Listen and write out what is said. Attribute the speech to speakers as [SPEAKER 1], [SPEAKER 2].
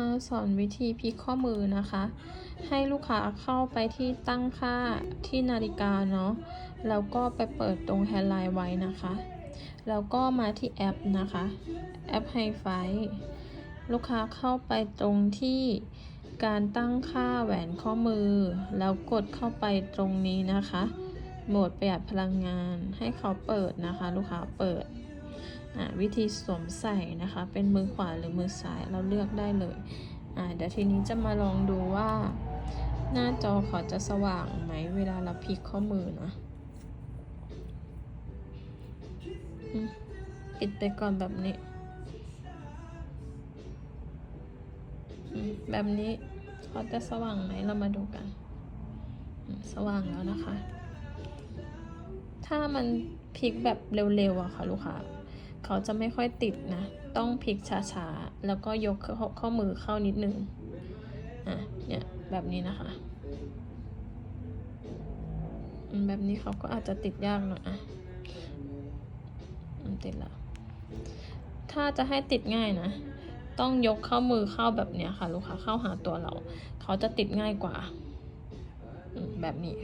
[SPEAKER 1] มาสอนวิธีพลิกข้อมือนะคะ ให้ลูกค้าเข้าไปที่ตั้งค่าที่นาฬิกาเนาะแล้วก็ไปเปิดตรงแฮนด์ไลน์ไว้นะคะ แล้วก็มาที่แอปนะคะ แอปไฮไฟลูกค้าเข้าไปตรงที่การตั้งค่าแหวนข้อมือ แล้วกดเข้าไปตรงนี้นะคะ โหมดประหยัดพลังงานให้เขาเปิดนะคะ ลูกค้าเปิด วิธีสวมใส่นะคะ เป็นมือขวาหรือมือซ้ายเราเลือกได้เลยเดี๋ยวทีนี้จะมาลองดูว่า หน้าจอเขาจะสว่างไหมเวลาเราพลิกข้อมือนะอิดไปก่อนแบบนี้ แบบนี้เขาจะสว่างไหมเรามาดูกัน สว่างแล้วนะคะ ถ้ามันพลิกแบบเร็วๆอะค่ะลูกค้า เขาจะไม่ค่อยติดนะ ต้องพลิกช้าๆ แล้วก็ยกข้อขอมือเข้านิดนึงอะเนี่ยแบบนี้นะคะแบบนี้เขาก็อาจจะติดยากหน่อยอะอืมติดแล้ว ถ้าจะให้ติดง่ายนะ ต้องยกเข้ามือเข้าแบบเนี้ยค่ะ ลูกค้าเข้าหาตัวเรา เขาจะติดง่ายกว่าแบบนี้